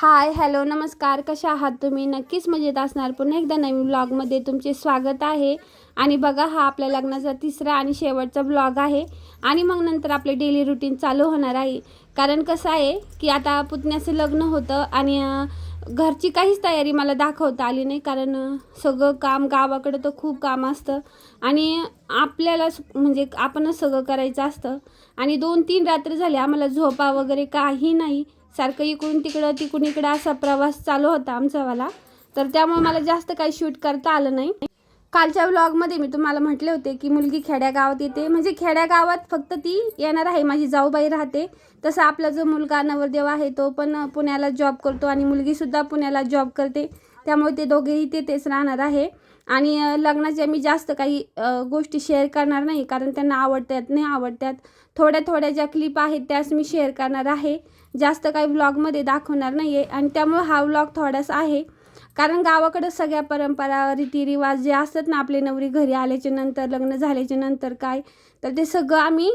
Hi hello नमस्कार. कशा आहात तुम्ही? नक्कीच मजेत असणार. पुन्हा एकदा नवीन ब्लॉगमध्ये तुमचे स्वागत आहे. आणि बघा हा आपल्या लग्नाचा तिसरा आणि शेवटचा ब्लॉग आहे. आणि मग नंतर आपले डेली रुटीन चालू होणार आहे. कारण कसं आहे की आता पुतण्याचं लग्न होतं आणि घरची काहीच तयारी मला दाखवता आली नाही. कारण सगळं काम गावाकडं तर खूप काम असतं. आणि आपल्याला म्हणजे आपणच सगळं करायचं असतं. आणि दोन तीन रात्र झाल्या आम्हाला झोपा वगैरे काही नाही. सारखं इकडून तिकडं तिकडून इकडं असा प्रवास चालू होता आमचावाला तर त्यामुळे मला जास्त काही शूट करता आलं नाही. कालच्या व्लॉगमध्ये मी तुम्हाला म्हटले होते की मुलगी खेड्यागावात येते. म्हणजे खेड्यागावात फक्त ती येणार आहे माझी जाऊबाई राहते. तसं आपला जो मुलगा नवरदेव आहे तो पण पुण्याला जॉब करतो आणि मुलगीसुद्धा पुण्याला जॉब करते. त्यामुळे ते दोघेही तेथेच राहणार आहे. आणि लग्नाच्या मी जास्त काही गोष्टी शेअर करणार नाही कारण त्यांना आवडतात नाही आवडतात. थोड्या थोड्या ज्या क्लिप आहेत त्याच मी शेअर करणार आहे. जास्त काही व्लॉगमध्ये दाखवणार नाही आहे आणि त्यामुळं हा व्लॉग थोडासा आहे. कारण गावाकडं सगळ्या परंपरा रीतिरिवाज जे असतात ना आपले नवरी घरी आल्याच्यानंतर लग्न झाल्याच्यानंतर काय तर ते सगळं आम्ही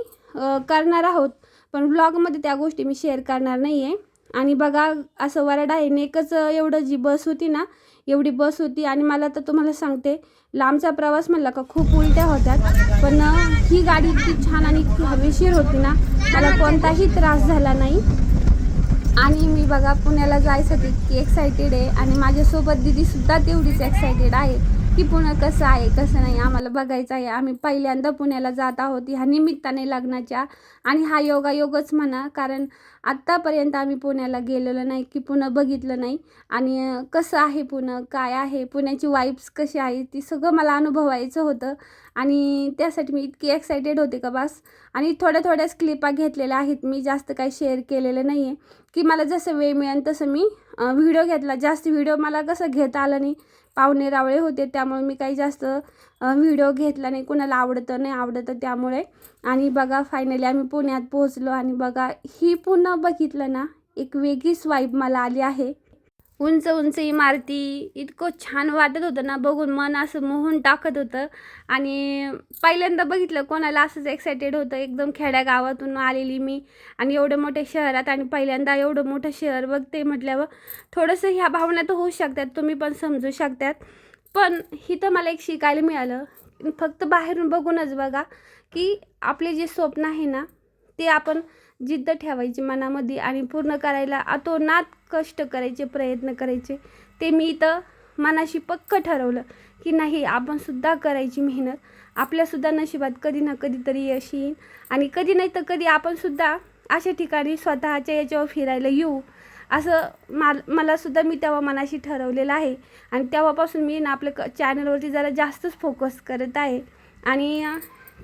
करणार आहोत. पण व्लॉगमध्ये त्या गोष्टी मी शेअर करणार नाही आहे आणि बघा असं वरड आहे. नेकच एवढं जी बस होती ना एवढी बस होती. आणि मला तर तुम्हाला सांगते लांबचा प्रवास म्हणला का खूप उलट्या होत्यात. पण ही गाडी इतकी छान आणि हवेशीर होती ना मला कोणताही त्रास झाला नाही. आणि मी बघा पुण्याला जायसाठी इतकी एक्सायटेड आहे. आणि माझ्यासोबत दिदीसुद्धा तेवढीच एक्सायटेड आहे. की पुणं कसं आहे कसं नाही आम्हाला बघायचं आहे. आम्ही पहिल्यांदा पुण्याला जात आहोत. ह्या निमित्ताने लग्नाच्या आणि हा योगायोगच म्हणा कारण आत्तापर्यंत आम्ही पुण्याला गेलेलो नाही की पुणं बघितलं नाही. आणि कसं आहे पुणं काय आहे पुण्याची वाईब्स कशी आहे ती सगळं मला अनुभवायचं होतं. आणि त्यासाठी मी इतकी एक्सायटेड होते का बस. आणि थोड्या थोड्याच क्लिपा घेतलेल्या आहेत. मी जास्त काही शेअर केलेलं नाही आहे की मला जसं वेळ मिळेल तसं मी व्हिडिओ घेतला. जास्त व्हिडिओ मला कसं घेता आलं नाही. पाहुणे रावळे होते त्यामुळे मी काही जास्त व्हिडिओ घेतला नाही. कुणाला आवडतं नाही आवडतं त्यामुळे. आणि बघा फायनली आम्ही पुण्यात पोहोचलो आणि बघा ही पुन्हा बघितलं ना एक वेगळीच वाईब मला आली आहे. उंच उंच इमारती इतकं छान वाटत होतं ना बघून मन असं मोहून टाकत होतं. आणि पहिल्यांदा बघितलं कोणाला असंच एक्सायटेड होतं. एकदम खेड्यागावातून आलेली मी. आणि एवढं मोठ्या शहरात आणि पहिल्यांदा एवढं मोठं शहर बघते म्हटल्यावर थोडंसं ह्या भावना तर होऊ शकतात. तुम्ही पण समजू शकतात. पण इथं मला एक शिकायला मिळालं. फक्त बाहेरून बघूनच बघा की आपले जे स्वप्न आहे ना ते आपण जिद्द ठेवायची मनामध्ये आणि पूर्ण करायला. अतोनात कष्ट करायचे प्रयत्न करायचे. ते मी इथं मनाशी पक्क ठरवलं की नाही आपणसुद्धा करायची मेहनत. आपल्यासुद्धा नशिबात कधी ना कधीतरी यश येईल आणि कधी नाही तर कधी आपणसुद्धा अशा ठिकाणी स्वतःच्या याच्यावर फिरायला येऊ. असं माल मलासुद्धा मी तेव्हा मनाशी ठरवलेलं आहे. आणि तेव्हापासून मी ना आपल्या क चॅनलवरती जरा जास्तच फोकस करत आहे. आणि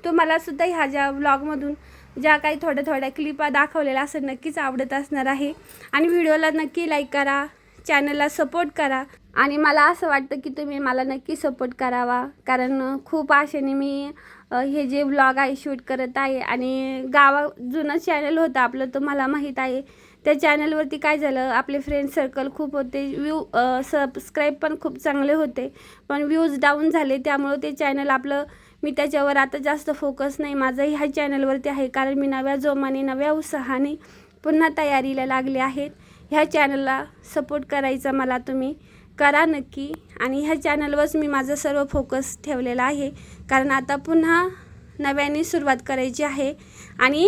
तुम्हालासुद्धा सुद्धा ह्या ज्या व्लॉगमधून ज्या काही थोड्या थोड्या क्लिपा दाखवलेल्या असं नक्कीच आवडत असणार आहे. आणि व्हिडिओला नक्की लाईक करा चॅनलला सपोर्ट करा. आणि मला असं वाटतं की तुम्ही मला नक्की सपोर्ट करावा. कारण खूप आशेने मी हे जे व्लॉग आहे शूट करत आहे. आणि गावा जुनं चॅनल होतं आपलं तुम्हाला माहीत आहे त्या चॅनलवरती काय झालं आपले फ्रेंड सर्कल खूप होते व्यू सबस्क्राईब पण खूप चांगले होते पण व्ह्यूज डाऊन झाले त्यामुळं ते चॅनल आपलं मी त्याच्यावर आता जास्त फोकस नाही माझं ह्या चॅनलवरती आहे कारण मी नव्या जोमाने नव्या उत्साहाने पुन्हा तयारीला लागले आहेत. ह्या चॅनलला सपोर्ट करायचा मला तुम्ही करा नक्की. आणि ह्या चॅनलवरच मी माझं सर्व फोकस ठेवलेला आहे कारण आता पुन्हा नव्याने सुरुवात करायची आहे. आणि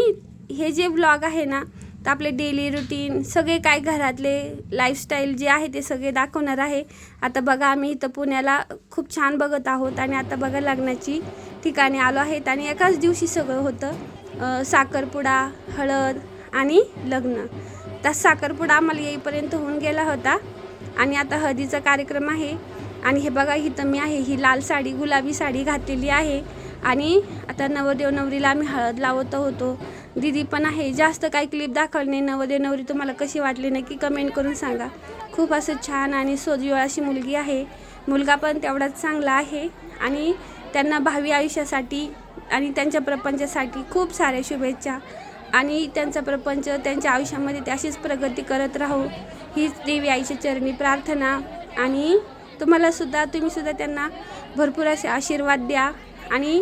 हे जे ब्लॉग आहे ना तर आपले डेली रुटीन सगळे काय घरातले लाईफस्टाईल जे आहे ते सगळे दाखवणार आहे. आता बघा आम्ही इथं पुण्याला खूप छान बघत आहोत आणि आता बघा लग्नाची ठिकाणी आलो आहेत आणि एकाच दिवशी सगळं होतं. साखरपुडा हळद आणि लग्न. तर साखरपुडा आम्हाला येईपर्यंत होऊन गेला होता. आणि आता हळदीचा कार्यक्रम आहे. आणि हे बघा इथं मी आहे. ही लाल साडी गुलाबी साडी घातलेली आहे. आणि आता नवरदेव नवरीला आम्ही हळद लावत होतो. दिदी पण आहे. जास्त काही क्लिप दाखवली नाही. नवरी तुम्हाला कशी वाटली नक्की कमेंट करून सांगा. खूप असं छान आणि सोजवळ अशी मुलगी आहे. मुलगा पण तेवढाच चांगला आहे. आणि त्यांना भावी आयुष्यासाठी आणि त्यांच्या प्रपंचासाठी खूप साऱ्या शुभेच्छा. आणि त्यांचा प्रपंच त्यांच्या आयुष्यामध्ये ते अशीच प्रगती करत राहू. हीच देवी आईच्या चरणी प्रार्थना. आणि तुम्हाला सुद्धा तुम्ही सुद्धा त्यांना भरपूर असे आशीर्वाद द्या. आणि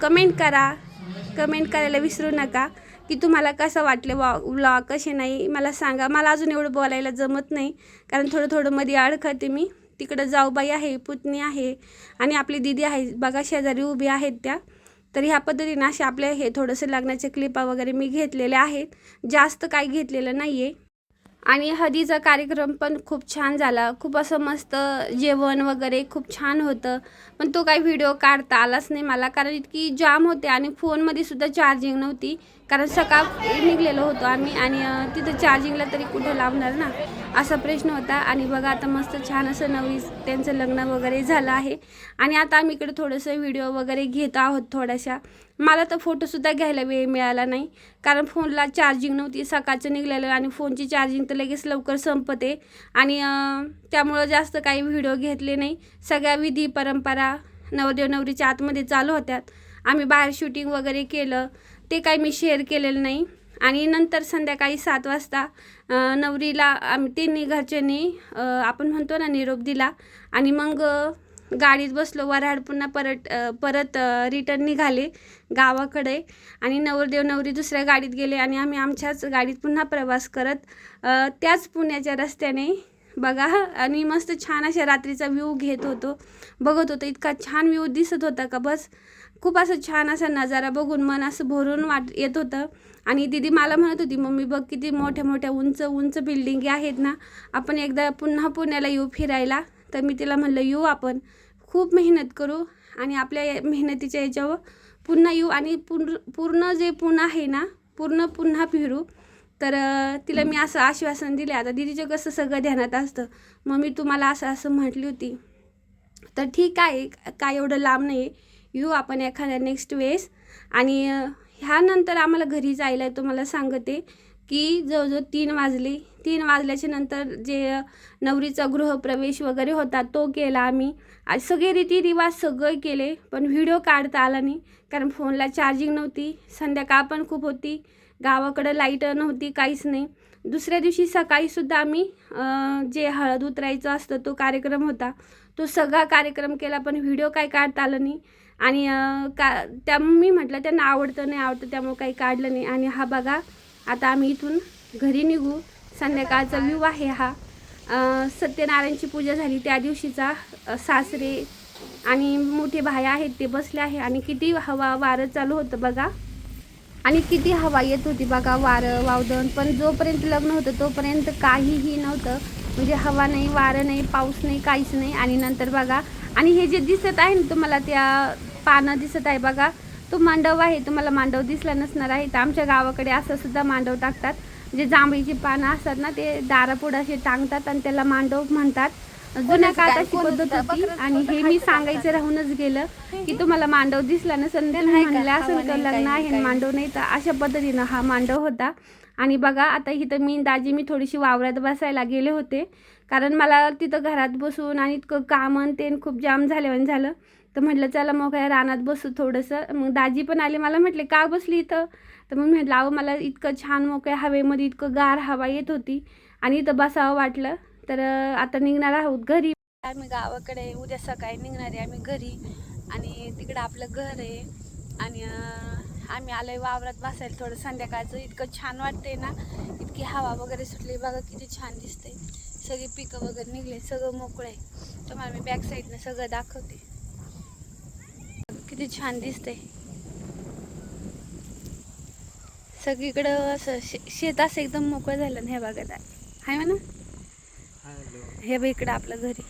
कमेंट करा. कमेंट करायला विसरू नका. की तुम्हाला कसं वाटले वा व्लॉग कसे नाही मला सांगा. मला अजून एवढं बोलायला जमत नाही. कारण थोडं थोडं मध्ये अडखते मी. तिकडं जाऊबाई आहे पुतणी आहे आणि आपली दिदी आहे. बघा शेजारी उभी आहेत त्या. तर ह्या पद्धतीनं असे आपले हे थोडंसं लग्नाचे क्लिपा वगैरे मी घेतलेले आहेत. जास्त काही घेतलेलं नाही आहे आणि हळदीचा कार्यक्रम पण खूप छान झाला. खूप असं मस्त जेवण वगैरे खूप छान होतं. पण तो काही व्हिडिओ काढता आलाच नाही मला. कारण इतकी जाम होते आणि फोनमध्ये सुद्धा चार्जिंग नव्हती. कारण सकाळ निघलेलो होतो आम्ही आणि तिथं चार्जिंगला तरी कुठं लावणार ना? असा प्रश्न होता. आणि बघा आता मस्त छान असं नवी त्यांचं लग्न वगैरे झालं आहे. आणि आता आम्ही इकडे थोडंसं व्हिडिओ वगैरे घेत आहोत थोड्याशा. मला तर फोटोसुद्धा घ्यायला वेळ मिळाला नाही. कारण फोनला चार्जिंग नव्हती सकाळचं निघलेलं आणि फोनची चार्जिंग तर लगेच लवकर संपते. आणि त्यामुळं जास्त काही व्हिडिओ घेतले नाही. सगळ्या विधी परंपरा नवदेव नवरीच्या आतमध्ये चालू होत्यात. आम्ही बाहेर शूटिंग वगैरे केलं. ते काही मी शेअर केलेलं नाही. आणि नंतर संध्याकाळी सात वाजता नवरीला आम्ही तिन्ही घरच्यांनी आपण म्हणतो ना निरोप दिला. आणि मग गाडीत बसलो वऱ्हाड पुन्हा परत परत रिटर्न निघाले गावाकडे. आणि नवरदेव नवरी दुसऱ्या गाडीत गेले आणि आम्ही आमच्याच गाडीत पुन्हा प्रवास करत त्याच पुण्याच्या रस्त्याने बघा आणि मस्त छान अशा रात्रीचा व्ह्यू घेत होतो. बघत होतो इतका छान व्ह्यू दिसत होता का बस. खूप असं छान असा नजारा बघून मन असं भरून वाट येत होतं. आणि दिदी मला म्हणत होती मम्मी बघ किती मोठ्या मोठ्या उंच उंच बिल्डिंगी आहेत ना. आपण एकदा पुन्हा पुण्याला येऊ फिरायला. तर मी तिला म्हणलं येऊ आपण. खूप मेहनत करू आणि आपल्या मेहनतीच्या याच्यावर पुन्हा येऊ आणि पूर्ण पूर्ण जे पुन्हा आहे ना पूर्ण पुन्हा फिरू. तर तिला मी असं आश्वासन दिले. आता दिदीचं कसं सगळं ध्यानात असतं. मम्मी तुम्हाला असं असं म्हटली होती. तर ठीक आहे काय एवढं लांब नाही येऊ आपण एखाद्या नेक्स्ट वेळेस. आणि ह्यानंतर आम्हाला घरी जायला तुम्हाला सांगते की जवळजवळ तीन वाजले. तीन वाजल्याच्या नंतर जे नवरीचा गृहप्रवेश वगैरे होता तो केला आम्ही. सगळे रीतिरिवाज सगळे केले पण व्हिडिओ काढता आला नाही. कारण फोनला चार्जिंग नव्हती. संध्याकाळ पण खूप होती. गावाकडं लाइट नव्हती काहीच नाही. दुसऱ्या दिवशी सकाळीसुद्धा आम्ही जे हळद उतरायचं असतं तो कार्यक्रम होता. तो सगळा कार्यक्रम केला पण व्हिडिओ काही काढता आलं नाही. आणि का त्या मी म्हटलं त्यांना आवडतं नाही आवडतं त्यामुळे काही काढलं नाही. आणि हा बघा आता आम्ही इथून घरी निघू. संध्याकाळचा व्ह्यू आहे हा. सत्यनारायणची पूजा झाली त्या दिवशीचा सासरे आणि मोठे भाई आहेत ते बसले आहे. आणि किती हवा वारं चालू होतं बघा. आणि किती हवा येत होती बघा वारं वावदन. पण जोपर्यंत लग्न होतं तोपर्यंत काहीही नव्हतं. म्हणजे हवा नाही वारं नाही पाऊस नाही काहीच नाही. आणि नंतर बघा आणि हे जे दिसत आहे ना तुम्हाला त्या पानं दिसत आहे बघा तो मांडव आहे. तुम्हाला मांडव दिसला नसणार आहे. तर आमच्या गावाकडे असं सुद्धा मांडव टाकतात. जे जांभळीची पानं असतात ना ते दारापुढं असे टांगतात आणि त्याला मांडव म्हणतात. जुन्या काळात अशी पद्धत होती. आणि हे मी सांगायचं राहूनच गेलं की तुम्हाला मांडव दिसला नसेल तर म्हणलं तर लग्न आहे मांडव नाही तर अशा पद्धतीनं हा मांडव होता. आणि बघा आता इथं मी दाजी मी थोडीशी वावरात बसायला गेले होते. कारण मला तिथं घरात बसून आणि इतकं काम आणि ते खूप जाम झाल्यावर झालं. तर म्हटलं चला मग काय रानात बसू थोडंसं. मग दाजी पण आले. मला म्हटले का बसली इथं? तर मग म्हटलं अहो मला इतकं छान मोकळ्या हवेमध्ये इतकं गार हवा येत होती आणि इथं बसावं वाटलं. तर आता निघणार आहोत घरी. आम्ही गावाकडे उद्या सकाळी निघणार आहे आम्ही घरी. आणि तिकडं आपलं घर आहे. आणि आम्ही आलोय वावरात बसायला थोडं संध्याकाळचं. इतकं छान वाटतंय ना. इतकी हवा वगैरे सुटली. बघा किती छान दिसते सगळी पिकं वगैरे निघले. सगळं मोकळं आहे. तुम्हाला मी बॅक साईडनं सगळं दाखवते. किती छान दिसतंय. सगळीकडं असं शे शेत असं एकदम मोकळं झालं ना हे बघत आहे म्हणा. हे बघ इकडं आपलं घरी.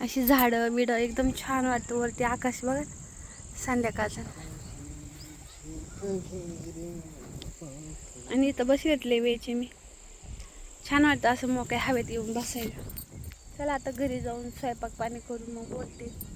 अशी झाडं बिडं एकदम छान वाटतं वरती आकाश बघा. संध्याकाळचं. आणि इथं बस घेतले वेळची मी. छान वाटतं असं मोकळ्या हवेत येऊन बसायला. चला आता घरी जाऊन स्वयंपाक पाणी करून मग बोलते.